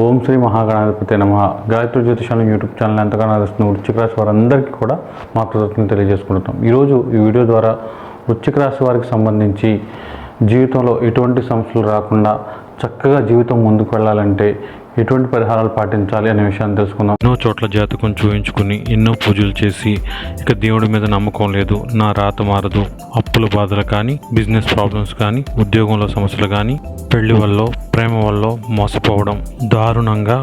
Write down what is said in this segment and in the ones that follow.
ఓం శ్రీ మహాగణాధిపతి నమ. Gayatri జ్యోతిషాలం YouTube channel ఎంతగానో ఆదరిస్తున్న వృచ్చిక రాశి వారందరికీ కూడా మా కృతజ్ఞతలు తెలియజేసుకుంటున్నాం. ఈరోజు ఈ వీడియో ద్వారా వృచ్చిక రాశి వారికి సంబంధించి జీవితంలో ఎటువంటి సమస్యలు రాకుండా చక్కగా జీవితం ముందుకు వెళ్ళాలంటే ఎటువంటి పరిహారాలు పాటించాలి అనే విషయాన్ని తెలుసుకుందాం. ఎన్నో చోట్ల జాతకం చూయించుకుని ఎన్నో పూజలు చేసి ఇక దేవుడి మీద నమ్మకం లేదు. నా రాత మారదు. అప్పుల బాధలు కానీ బిజినెస్ ప్రాబ్లమ్స్ కానీ ఉద్యోగంలో సమస్యలు కానీ పెళ్ళి వల్ల ప్రేమ వల్ల మోసపోవడం దారుణంగా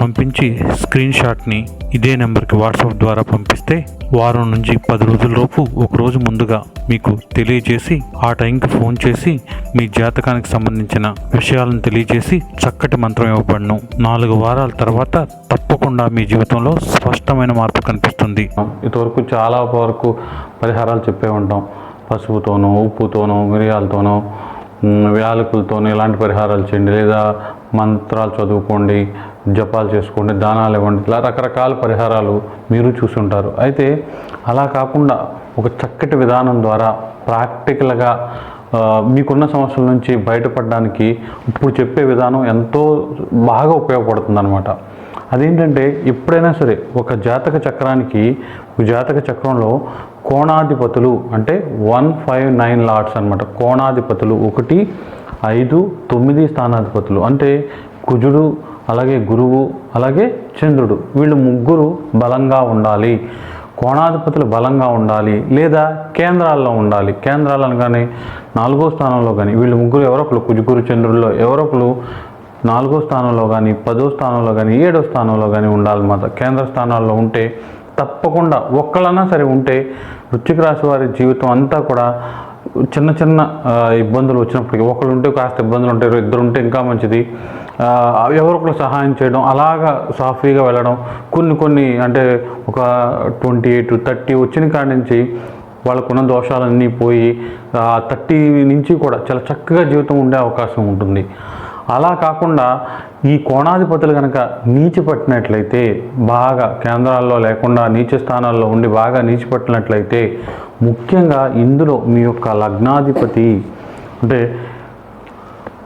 పంపించి స్క్రీన్ షాట్ని ఇదే నెంబర్కి వాట్సాప్ ద్వారా పంపిస్తే వారం నుంచి పది రోజుల్లోపు ఒకరోజు ఒక రోజు ముందుగా మీకు తెలియజేసి ఆ టైంకి ఫోన్ చేసి మీ జాతకానికి సంబంధించిన విషయాలను తెలియజేసి చక్కటి మంత్రం ఇవ్వబడను. నాలుగు వారాల తర్వాత తప్పకుండా మీ జీవితంలో స్పష్టమైన మార్పు కనిపిస్తుంది. ఇంతవరకు చాలా వరకు పరిహారాలు చెప్పే ఉంటాం. పసుపుతోనో ఉప్పుతోనో మిరియాలతోనో మ్, యాలకులతోనో ఇలాంటి పరిహారాలు చేయండి. లేదా మంత్రాలు చదువుకోండి జపాలు చేసుకోండి దానాలు ఇవ్వండి. ఇలా రకరకాల పరిహారాలు మీరు చూసుంటారు. అయితే అలా కాకుండా ఒక చక్కటి విధానం ద్వారా ప్రాక్టికల్గా మీకున్న సమస్యల నుంచి బయటపడడానికి ఇప్పుడు చెప్పే విధానం ఎంతో బాగా ఉపయోగపడుతుంది అనమాట అదేంటంటే ఎప్పుడైనా సరే ఒక జాతక చక్రానికి ఒక జాతక చక్రంలో కోణాధిపతులు అంటే వన్ ఫైవ్ నైన్ లాట్స్ అనమాట కోణాధిపతులు ఒకటి ఐదు తొమ్మిది స్థానాధిపతులు. అంటే కుజుడు అలాగే గురువు అలాగే చంద్రుడు. వీళ్ళు ముగ్గురు బలంగా ఉండాలి. కోణాధిపతులు బలంగా ఉండాలి. లేదా కేంద్రాల్లో ఉండాలి. కేంద్రాలను కానీ నాలుగో స్థానంలో కానీ వీళ్ళు ముగ్గురు ఎవరొకరు కుజుగురు చంద్రుల్లో ఎవరొకరు నాలుగో స్థానంలో కానీ పదో స్థానంలో కానీ ఏడో స్థానంలో కానీ ఉండాలన్నమాట కేంద్ర స్థానాల్లో ఉంటే తప్పకుండా ఒక్కళ్ళన్నా సరే ఉంటే వృశ్చిక రాశి వారి జీవితం అంతా కూడా చిన్న చిన్న ఇబ్బందులు వచ్చినప్పటికీ ఒకళ్ళు ఉంటే కాస్త ఇబ్బందులు ఉంటారు ఇద్దరు ఉంటే ఇంకా మంచిది. ఎవరొకరు సహాయం చేయడం అలాగా సాఫీగా వెళ్ళడం కొన్ని కొన్ని అంటే ఒక ట్వంటీ ఎయిట్ థర్టీ వచ్చిన కాడి నుంచి వాళ్ళకున్న దోషాలన్నీ పోయి ఆ థర్టీ నుంచి కూడా చాలా చక్కగా జీవితం ఉండే అవకాశం ఉంటుంది. అలా కాకుండా ఈ కోణాధిపతులు కనుక నీచి పట్టినట్లయితే బాగా కేంద్రాల్లో లేకుండా నీచ స్థానాల్లో ఉండి బాగా నీచి పట్టినట్లయితే ముఖ్యంగా ఇందులో మీ యొక్క లగ్నాధిపతి అంటే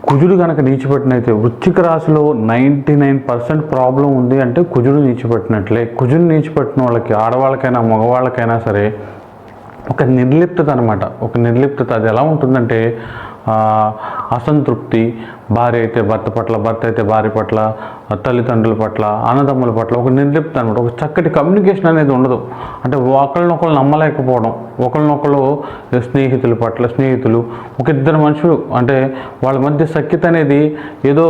కుజుడు కనుక నీచిపెట్టినైతే వృశ్చిక రాశిలో నైంటీ నైన్ పర్సెంట్ ప్రాబ్లం ఉంది అంటే కుజుడు నీచిపెట్టినట్లే. కుజుడు నీచిపెట్టిన వాళ్ళకి ఆడవాళ్ళకైనా మగవాళ్ళకైనా సరే ఒక నిర్లిప్తత అనమాట ఒక నిర్లిప్తత అది ఎలా ఉంటుందంటే అసంతృప్తి భార్య అయితే భర్త పట్ల భర్త అయితే భార్య పట్ల తల్లిదండ్రుల పట్ల అన్నదమ్ముల పట్ల ఒక నిర్లిప్త అనమాట ఒక చక్కటి కమ్యూనికేషన్ అనేది ఉండదు. అంటే ఒకళ్ళనొకళ్ళు నమ్మలేకపోవడం ఒకళ్ళనొకళ్ళు స్నేహితుల పట్ల స్నేహితులు ఒక ఇద్దరు మనుషులు అంటే వాళ్ళ మధ్య సఖ్యత అనేది ఏదో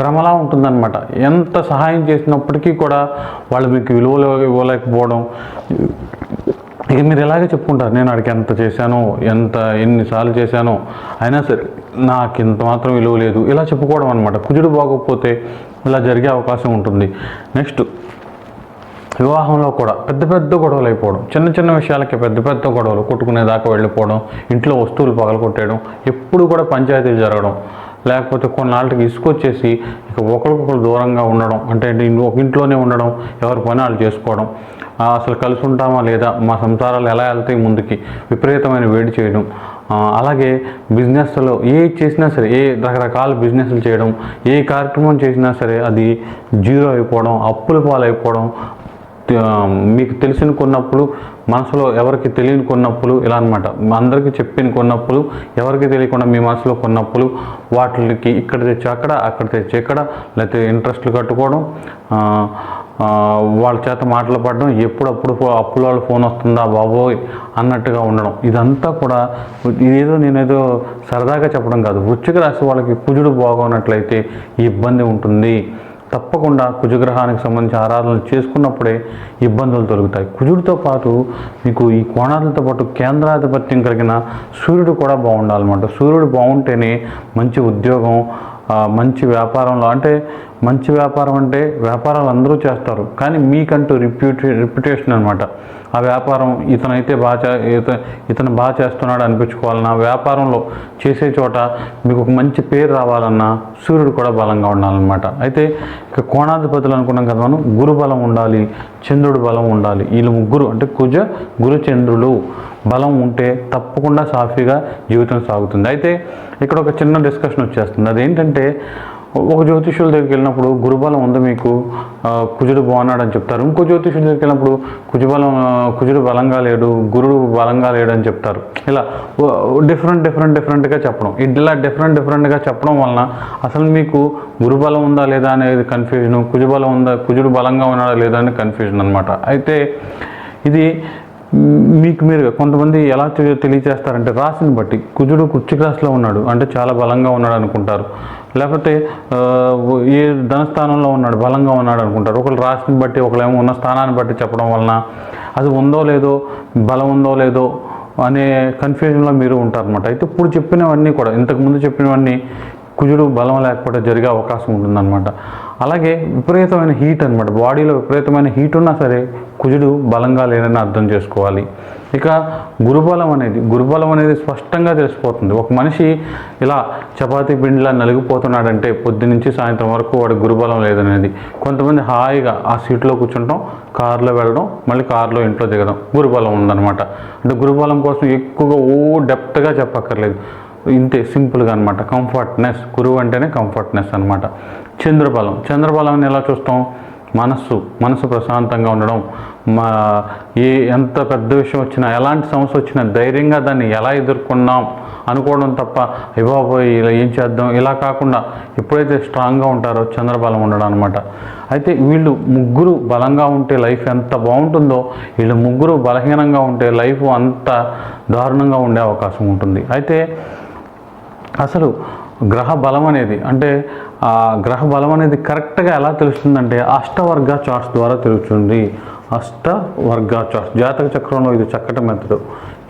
భ్రమలా ఉంటుందన్నమాట. ఎంత సహాయం చేసినప్పటికీ కూడా వాళ్ళు మీకు విలువలు ఇవ్వలేకపోవడం ఇక మీరు ఎలాగే చెప్పుకుంటారు? నేను అడిగి ఎంత చేశానో ఎంత ఎన్నిసార్లు చేశానో అయినా సరే నాకు ఇంత మాత్రం విలువ లేదు. ఇలా చెప్పుకోవడం అనమాట కుజుడు బాగోకపోతే ఇలా జరిగే అవకాశం ఉంటుంది. నెక్స్ట్ వివాహంలో కూడా పెద్ద పెద్ద గొడవలు అయిపోవడం. చిన్న చిన్న విషయాలకి పెద్ద పెద్ద గొడవలు. కొట్టుకునేదాకా వెళ్ళిపోవడం ఇంట్లో వస్తువులు పగలగొట్టేయడం ఎప్పుడు కూడా పంచాయతీలు జరగడం లేకపోతే కొన్నాళ్ళకి ఇసుకొచ్చేసి ఇక ఒకరికొకరు దూరంగా ఉండడం అంటే ఒక ఇంట్లోనే ఉండడం ఎవరి పని వాళ్ళు చేసుకోవడం అసలు కలిసి ఉంటామా లేదా? మా సంసారాలు ఎలా వెళ్తాయి ముందుకి? విపరీతమైన వేడి చేయడం. అలాగే బిజినెస్లో ఏ చేసినా సరే ఏ రకరకాల బిజినెస్లు చేయడం ఏ కార్యక్రమం చేసినా సరే అది జీరో అయిపోవడం అప్పుల పాలైపోవడం మీకు తెలిసిన కొన్నప్పుడు మనసులో ఎవరికి తెలియని కొన్నప్పుడు ఇలా అనమాట అందరికీ చెప్పిన కొన్నప్పుడు ఎవరికి తెలియకుండా మీ మనసులో కొన్నప్పుడు వాటికి ఇక్కడ తెచ్చి అక్కడ అక్కడ తెచ్చి ఇక్కడ లేకపోతే ఇంట్రెస్ట్లు కట్టుకోవడం వాళ్ళ చేత మాటలు పడడం ఎప్పుడప్పుడు అప్పుల వాళ్ళు ఫోన్ వస్తుందా బాబోయ్ అన్నట్టుగా ఉండడం. ఇదంతా కూడా ఇదేదో నేనేదో సరదాగా చెప్పడం కాదు. వృచ్చిక రాశి వాళ్ళకి కుజుడు బాగున్నట్లయితే ఇబ్బంది ఉంటుంది. తప్పకుండా కుజగ్రహానికి సంబంధించి ఆరాధనలు చేసుకున్నప్పుడే ఇబ్బందులు తొలుగుతాయి. కుజుడితో పాటు మీకు ఈ కోణాలతో పాటు కేంద్రాధిపత్యం కలిగిన సూర్యుడు కూడా బాగుండాలన్నమాట. సూర్యుడు బాగుంటేనే మంచి ఉద్యోగం మంచి వ్యాపారంలో అంటే మంచి వ్యాపారం అంటే వ్యాపారాలు అందరూ చేస్తారు. కానీ మీకంటూ రిప్యూటే రిప్యుటేషన్ అనమాట ఆ వ్యాపారం ఇతనైతే బాగా ఇత ఇతను బాగా చేస్తున్నాడు అనిపించుకోవాలన్నా వ్యాపారంలో చేసే చోట మీకు ఒక మంచి పేరు రావాలన్నా సూర్యుడు కూడా బలంగా ఉండాలన్నమాట. అయితే ఇక కోణాధిపతులు అనుకున్నాం కదా మనం గురు బలం ఉండాలి చంద్రుడు బలం ఉండాలి. వీళ్ళు ముగ్గురు అంటే కుజ గురు చంద్రులు. బలం ఉంటే తప్పకుండా సాఫీగా జీవితం సాగుతుంది. అయితే ఇక్కడ ఒక చిన్న డిస్కషన్ వచ్చేస్తుంది. అదేంటంటే ఒక జ్యోతిష్యుల దగ్గరికి వెళ్ళినప్పుడు గురుబలం ఉంది మీకు కుజుడు బాగున్నాడు అని చెప్తారు. ఇంకో జ్యోతిష్యుల దగ్గరికి వెళ్ళినప్పుడు కుజబలం కుజుడు బలంగా లేడు గురుడు బలంగా లేడు అని చెప్తారు. ఇలా డిఫరెంట్ డిఫరెంట్ డిఫరెంట్గా చెప్పడం. ఇలా డిఫరెంట్ డిఫరెంట్గా చెప్పడం వలన అసలు మీకు గురుబలం ఉందా లేదా అనేది కన్ఫ్యూజన్ కుజుబలం ఉందా కుజుడు బలంగా ఉన్నాడా లేదా అనేది కన్ఫ్యూజన్ అనమాట అయితే ఇది మీకు మీరుగా కొంతమంది ఎలా తెలియజేస్తారంటే రాశిని బట్టి. కుజుడు కుర్చిక రాశిలో ఉన్నాడు. అంటే చాలా బలంగా ఉన్నాడు అనుకుంటారు. లేకపోతే ఏ ధనస్థానంలో ఉన్నాడు బలంగా ఉన్నాడు అనుకుంటారు. ఒకళ్ళు రాశిని బట్టి ఒకళ్ళేమో ఉన్న స్థానాన్ని బట్టి చెప్పడం వలన అది ఉందో లేదో బలం ఉందో లేదో అనే కన్ఫ్యూజన్లో మీరు ఉంటారనమాట అయితే ఇప్పుడు చెప్పినవన్నీ కూడా ఇంతకుముందు చెప్పినవన్నీ కుజుడు బలం లేకపోతే జరిగే అవకాశం ఉంటుందన్నమాట. అలాగే విపరీతమైన హీట్ అనమాట బాడీలో విపరీతమైన హీట్ ఉన్నా సరే కుజుడు బలంగా లేదని అర్థం చేసుకోవాలి. ఇక గురుబలం అనేది గురుబలం అనేది స్పష్టంగా తెలిసిపోతుంది. ఒక మనిషి ఇలా చపాతీ పిండిలా నలిగిపోతున్నాడంటే పొద్దు నుంచి సాయంత్రం వరకు వాడి గురుబలం లేదనేది. కొంతమంది హాయిగా ఆ సీట్లో కూర్చుంటాం కారులో వెళ్ళడం మళ్ళీ కారులో ఇంట్లో దిగడం గురుబలం ఉందన్నమాట. అంటే గురుబలం కోసం ఎక్కువగా ఓ డెప్త్గా చెప్పక్కర్లేదు. ఇంతే సింపుల్గా అనమాట కంఫర్ట్నెస్ గురువు అంటేనే కంఫర్ట్నెస్ అనమాట చంద్రబలం. చంద్రబలం ఎలా చూస్తాం? మనస్సు మనసు ప్రశాంతంగా ఉండడం. మా ఏ ఎంత పెద్ద విషయం వచ్చినా ఎలాంటి సమస్య వచ్చినా ధైర్యంగా దాన్ని ఎలా ఎదుర్కొన్నాం అనుకోవడం తప్ప ఇవ్వబోయి ఇలా ఏం చేద్దాం? ఇలా కాకుండా ఎప్పుడైతే స్ట్రాంగ్గా ఉంటారో చంద్రబలం ఉండడం అనమాట అయితే వీళ్ళు ముగ్గురు బలంగా ఉంటే లైఫ్ ఎంత బాగుంటుందో వీళ్ళు ముగ్గురు బలహీనంగా ఉంటే లైఫ్ అంత దారుణంగా ఉండే అవకాశం ఉంటుంది. అయితే అసలు గ్రహ బలం అనేది అంటే ఆ గ్రహ బలం అనేది కరెక్ట్గా ఎలా తెలుస్తుందంటే అష్టవర్గ చార్ట్స్ ద్వారా తెలుస్తుంది. అష్టవర్గ చార్ట్స్ జాతక చక్రంలో ఇది చక్కటి మెథడ్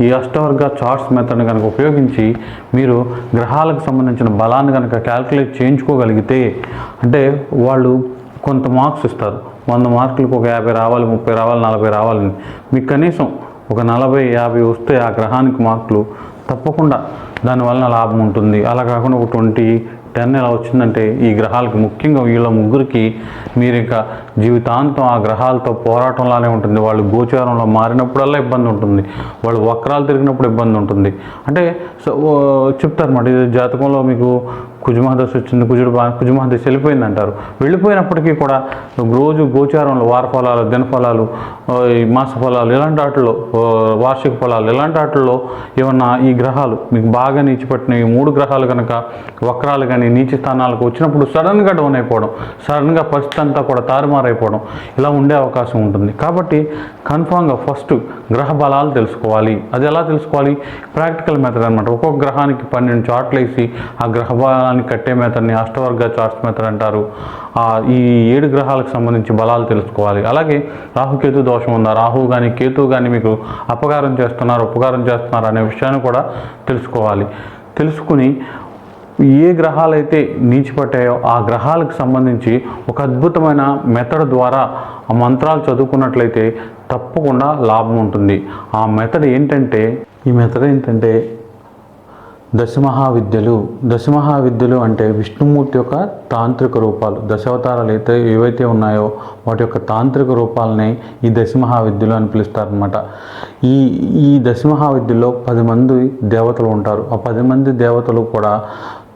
ఈ అష్టవర్గ చార్ట్స్ మెథడ్ని కనుక ఉపయోగించి మీరు గ్రహాలకు సంబంధించిన బలాన్ని కనుక క్యాల్కులేట్ చేయించుకోగలిగితే అంటే వాళ్ళు కొంత మార్క్స్ ఇస్తారు. వంద మార్కులకు ఒక యాభై రావాలి ముప్పై రావాలి నలభై రావాలని. మీకు కనీసం ఒక నలభై యాభై వస్తే ఆ గ్రహానికి మార్కులు తప్పకుండా దానివలన లాభం ఉంటుంది. అలా కాకుండా ఒక ట్వంటీ టెన్ ఎలా వచ్చిందంటే ఈ గ్రహాలకి ముఖ్యంగా వీళ్ళ ముగ్గురికి మీరు ఇంకా జీవితాంతం ఆ గ్రహాలతో పోరాటంలానే ఉంటుంది. వాళ్ళు గోచారంలో మారినప్పుడల్లా ఇబ్బంది ఉంటుంది. వాళ్ళు వక్రాలు తిరిగినప్పుడు ఇబ్బంది ఉంటుంది. అంటే సో చెప్తారన్నమాట ఇది జాతకంలో మీకు కుజమహదశ వచ్చింది కుజుడు బా కుజమహదశ వెళ్ళిపోయింది అంటారు వెళ్ళిపోయినప్పటికీ కూడా రోజు గోచారంలో వార ఫలాలు దినఫలాలు ఈ మాస ఫలాలు ఇలాంటి వాటిలో వార్షిక ఫలాలు ఇలాంటి వాటిల్లో ఏమన్నా ఈ గ్రహాలు మీకు బాగా నీచిపట్టిన ఈ మూడు గ్రహాలు కనుక వక్రాలు కానీ నీచి స్థానాలకు వచ్చినప్పుడు సడన్గా డౌన్ అయిపోవడం సడన్గా పరిస్థితి అంతా కూడా తారుమారైపోవడం ఇలా ఉండే అవకాశం ఉంటుంది. కాబట్టి కన్ఫామ్గా ఫస్ట్ గ్రహ బలాలు తెలుసుకోవాలి. అది ఎలా తెలుసుకోవాలి? ప్రాక్టికల్ మెథడ్ అనమాట ఒక్కొక్క గ్రహానికి పన్నెండు చార్ట్లు వేసి ఆ గ్రహ బలాన్ని కట్టే మెథడ్ని అష్టవర్గ చార్ట్స్ మెథడ్ అంటారు. ఈ ఏడు గ్రహాలకు సంబంధించి బలాలు తెలుసుకోవాలి. అలాగే రాహుకేతు దోషం ఉందా? రాహు కానీ కేతు కానీ మీకు అపకారం చేస్తున్నారు ఉపకారం చేస్తున్నారు అనే విషయాన్ని కూడా తెలుసుకోవాలి. తెలుసుకుని ఏ గ్రహాలైతే నీచిపట్టాయో ఆ గ్రహాలకు సంబంధించి ఒక అద్భుతమైన మెథడ్ ద్వారా ఆ మంత్రాలు చదువుకున్నట్లయితే తప్పకుండా లాభం ఉంటుంది. ఆ మెథడ్ ఏంటంటే ఈ మెథడ్ ఏంటంటే దశమహావిద్యలు. దశమహావిద్యలు అంటే విష్ణుమూర్తి యొక్క తాంత్రిక రూపాలు. దశావతారాలు అయితే ఏవైతే ఉన్నాయో వాటి యొక్క తాంత్రిక రూపాలని ఈ దశమహావిద్యలు అని పిలుస్తారనమాట ఈ ఈ దశమహావిద్యలో పది మంది దేవతలు ఉంటారు. ఆ పది మంది దేవతలు కూడా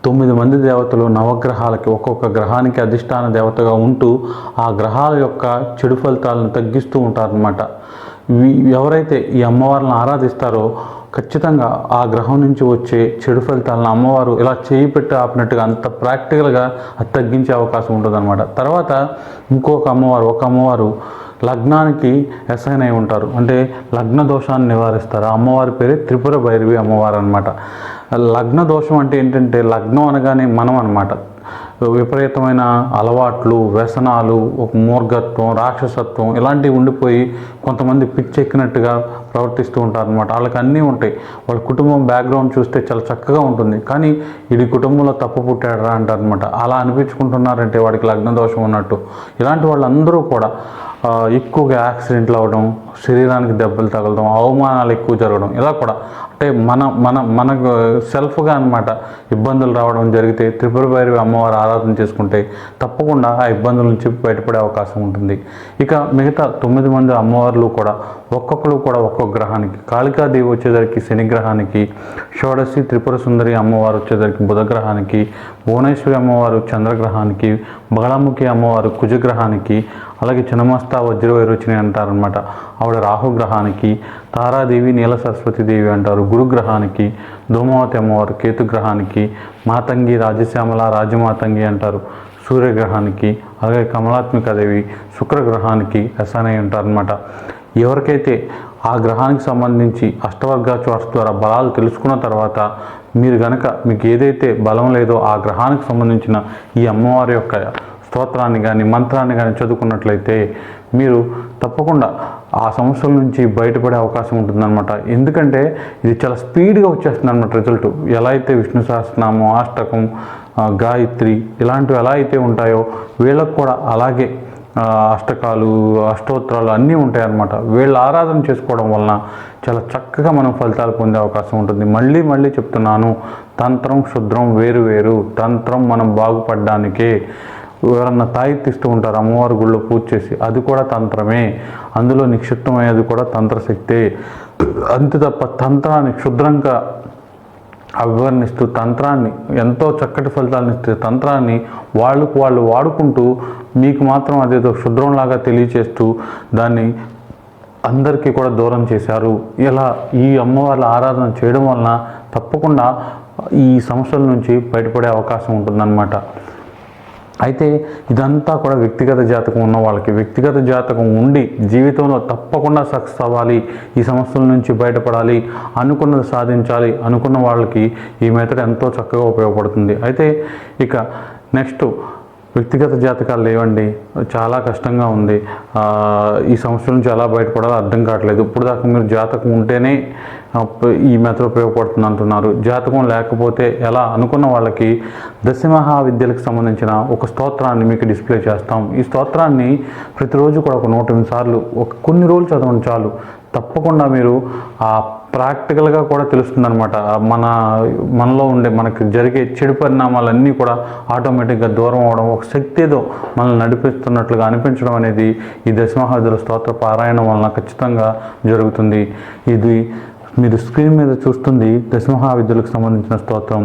తొమ్మిది మంది దేవతలు నవగ్రహాలకి ఒక్కొక్క గ్రహానికి అధిష్టాన దేవతగా ఉంటూ ఆ గ్రహాల యొక్క చెడు ఫలితాలను తగ్గిస్తూ ఉంటారనమాట ఎవరైతే ఈ అమ్మవారిని ఆరాధిస్తారో ఖచ్చితంగా ఆ గ్రహం నుంచి వచ్చే చెడు ఫలితాలను అమ్మవారు ఇలా చేయి పెట్టి ఆపినట్టుగా అంత ప్రాక్టికల్గా అది తగ్గించే అవకాశం ఉంటుందన్నమాట. తర్వాత ఇంకొక అమ్మవారు ఒక అమ్మవారు లగ్నానికి అసైన్ అయి ఉంటారు. అంటే లగ్న దోషాన్ని నివారిస్తారు. ఆ అమ్మవారి పేరే త్రిపుర భైరవి అమ్మవారు అనమాట లగ్న దోషం అంటే ఏంటంటే లగ్నం అనగానే మనం అనమాట విపరీతమైన అలవాట్లు వ్యసనాలు ఒక మూర్ఘత్వం రాక్షసత్వం ఇలాంటివి ఉండిపోయి కొంతమంది పిచ్చెక్కినట్టుగా ప్రవర్తిస్తూ ఉంటారు అనమాట వాళ్ళకి అన్నీ ఉంటాయి. వాళ్ళ కుటుంబం బ్యాక్గ్రౌండ్ చూస్తే చాలా చక్కగా ఉంటుంది. కానీ ఇది కుటుంబంలో తప్పు పుట్టాడరా అంటారనమాట అలా అనిపించుకుంటున్నారంటే వాడికి లగ్న దోషం ఉన్నట్టు. ఇలాంటి వాళ్ళందరూ కూడా ఎక్కువగా యాక్సిడెంట్లు అవ్వడం శరీరానికి దెబ్బలు తగలడం అవమానాలు ఎక్కువ జరగడం ఇలా కూడా అంటే మన మన మనకు సెల్ఫ్గా అనమాట ఇబ్బందులు రావడం జరిగితే త్రిపుర భైరవి అమ్మవారు ఆరాధన చేసుకుంటే తప్పకుండా ఆ ఇబ్బందుల నుంచి బయటపడే అవకాశం ఉంటుంది. ఇక మిగతా తొమ్మిది మంది అమ్మవార్లు కూడా ఒక్కొక్కరు కూడా ఒక్కొక్క గ్రహానికి కాళికాదేవి వచ్చేసరికి శని గ్రహానికి షోడశి త్రిపుర సుందరి అమ్మవారు వచ్చేసరికి బుధగ్రహానికి భువనేశ్వరి అమ్మవారు చంద్రగ్రహానికి బగళాముఖి అమ్మవారు కుజగ్రహానికి అలాగే చిన్నమస్తా వజ్రవైరోచిని అంటారనమాట ఆవిడ రాహుగ్రహానికి తారాదేవి నీల సరస్వతీదేవి అంటారు. గురుగ్రహానికి ధూమావతి అమ్మవారు కేతుగ్రహానికి మాతంగి రాజశ్యామల రాజమాతంగి అంటారు. సూర్యగ్రహానికి అలాగే కమలాత్మికాదేవి శుక్రగ్రహానికి అసనై అంటారనమాట ఎవరికైతే ఆ గ్రహానికి సంబంధించి అష్టవర్గ చార్ట్స్ ద్వారా బలాలు తెలుసుకున్న తర్వాత మీరు గనక మీకు ఏదైతే బలం లేదో ఆ గ్రహానికి సంబంధించిన ఈ అమ్మవారి యొక్క స్తోత్రాన్ని కానీ మంత్రాన్ని కానీ చదువుకున్నట్లయితే మీరు తప్పకుండా ఆ సమస్యల నుంచి బయటపడే అవకాశం ఉంటుందన్నమాట. ఎందుకంటే ఇది చాలా స్పీడ్గా వచ్చేస్తుంది అనమాట రిజల్ట్. ఎలా అయితే విష్ణు సహస్రనామం అష్టకం గాయత్రి ఇలాంటివి ఎలా అయితే ఉంటాయో వీళ్ళకు కూడా అలాగే అష్టకాలు అష్టోత్తరాలు అన్నీ ఉంటాయి అన్నమాట వీళ్ళు ఆరాధన చేసుకోవడం వలన చాలా చక్కగా మనం ఫలితాలు పొందే అవకాశం ఉంటుంది. మళ్ళీ మళ్ళీ చెప్తున్నాను తంత్రం శుద్రం వేరు వేరు. తంత్రం మనం బాగుపడడానికే ఎవరన్నా తాయిత్తిస్తూ ఉంటారు అమ్మవారి గుళ్ళో పూజ చేసి అది కూడా తంత్రమే. అందులో నిక్షిప్తమయ్యేది కూడా తంత్రశక్తే. అంతే తప్ప తంత్రాన్ని క్షుద్రంగా అభివర్ణిస్తూ తంత్రాన్ని ఎంతో చక్కటి ఫలితాలను ఇస్తే తంత్రాన్ని వాళ్ళకు వాళ్ళు వాడుకుంటూ మీకు మాత్రం అదేదో క్షుద్రంలాగా తెలియచేస్తూ దాన్ని అందరికీ కూడా దూరం చేశారు. ఇలా ఈ అమ్మవార్ల ఆరాధన చేయడం వలన తప్పకుండా ఈ సమస్యల నుంచి బయటపడే అవకాశం ఉంటుందన్నమాట. అయితే ఇదంతా కూడా వ్యక్తిగత జాతకం ఉన్న వాళ్ళకి వ్యక్తిగత జాతకం ఉండి జీవితంలో తప్పకుండా సక్సెస్ అవ్వాలి ఈ సమస్యల నుంచి బయటపడాలి అనుకున్నది సాధించాలి అనుకున్న వాళ్ళకి ఈ మెథడ్ ఎంతో చక్కగా ఉపయోగపడుతుంది. అయితే ఇక నెక్స్ట్ వ్యక్తిగత జాతకాలు లేవండి. చాలా కష్టంగా ఉంది. ఈ సంవత్సరం నుంచి ఎలా బయటపడాలో అర్థం కావట్లేదు. ఇప్పుడు దాకా మీరు జాతకం ఉంటేనే ఈ మెథడ్ ఉపయోగపడుతుంది అంటున్నారు. జాతకం లేకపోతే ఎలా అనుకున్న వాళ్ళకి దశమహావిద్యలకు సంబంధించిన ఒక స్తోత్రాన్ని మీకు డిస్ప్లే చేస్తాం. ఈ స్తోత్రాన్ని ప్రతిరోజు కూడా ఒక నూట ఎనిమిది సార్లు ఒక కొన్ని రోజులు చదవండి చాలు. తప్పకుండా మీరు ఆ ప్రాక్టికల్గా కూడా తెలుస్తుంది అనమాట మన మనలో ఉండే మనకి జరిగే చెడు పరిణామాలన్నీ కూడా ఆటోమేటిక్గా దూరం అవడం ఒక శక్తి ఏదో మనల్ని నడిపిస్తున్నట్లుగా అనిపించడం అనేది ఈ దశమహాదుల స్తోత్ర పారాయణం వలన ఖచ్చితంగా జరుగుతుంది. ఇది మీరు స్క్రీన్ మీద చూస్తుంది దశమహావిద్యులకు సంబంధించిన స్తోత్రం.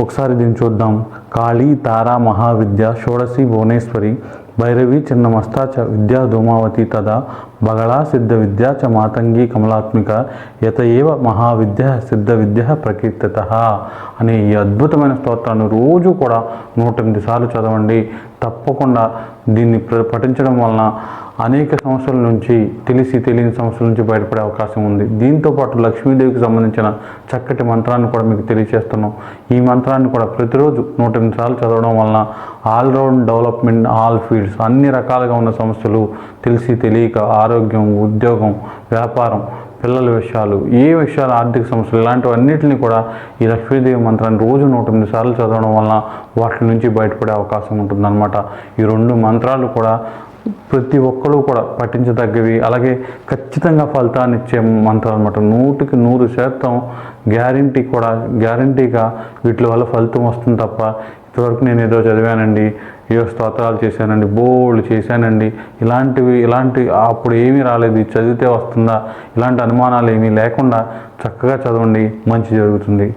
ఒకసారి దీన్ని చూద్దాం. కాళీ తారా మహావిద్య షోడశి భువనేశ్వరి భైరవి చిన్న మస్తాచ విద్యా ధూమావతి తదా బగళా సిద్ధ విద్యా చ మాతంగి కమలాత్మిక యత ఏవ మహావిద్య సిద్ధ విద్య ప్రకీర్తిత అనే ఈ అద్భుతమైన స్తోత్రాన్ని రోజు కూడా నూట ఎనిమిది సార్లు చదవండి. తప్పకుండా దీన్ని ప్ర- పఠించడం వలన అనేక సమస్యల నుంచి తెలిసి తెలియని సమస్యల నుంచి బయటపడే అవకాశం ఉంది. దీంతో పాటు లక్ష్మీదేవికి సంబంధించిన చక్కటి మంత్రాన్ని కూడా మీకు తెలియజేస్తున్నాం ఈ మంత్రాన్ని కూడా ప్రతిరోజు నూట ఎనిమిది సార్లు చదవడం వలన ఆల్రౌండ్ డెవలప్మెంట్ ఆల్ ఫీల్డ్స్ అన్ని రకాలుగా ఉన్న సమస్యలు తెలిసి తెలియక ఆరోగ్యం ఉద్యోగం వ్యాపారం పిల్లల విషయాలు ఏ విషయాలు ఆర్థిక సమస్యలు ఇలాంటివన్నిటిని కూడా ఈ లక్ష్మీదేవి మంత్రాన్ని రోజు నూట ఎనిమిది సార్లు చదవడం వలన వాటి నుంచి బయటపడే అవకాశం ఉంటుందన్నమాట. ఈ రెండు మంత్రాలు కూడా ప్రతి ఒక్కరూ కూడా పఠించదగ్గవి. అలాగే ఖచ్చితంగా ఫలితాన్ని ఇచ్చే మంత్రాలు అనమాట నూటికి నూరు శాతం గ్యారంటీ కూడా గ్యారంటీగా వీటి వల్ల ఫలితం వస్తుంది తప్ప ఇంతవరకు నేను ఏదో చదివానండి. ఏ స్తోత్రాలు చేశానండి బోల్డ్ చేశానండి. ఇలాంటివి ఇలాంటి అప్పుడు ఏమీ రాలేదు చదివితే వస్తుందా? ఇలాంటి అనుమానాలు ఏమీ లేకుండా చక్కగా చదవండి మంచి జరుగుతుంది.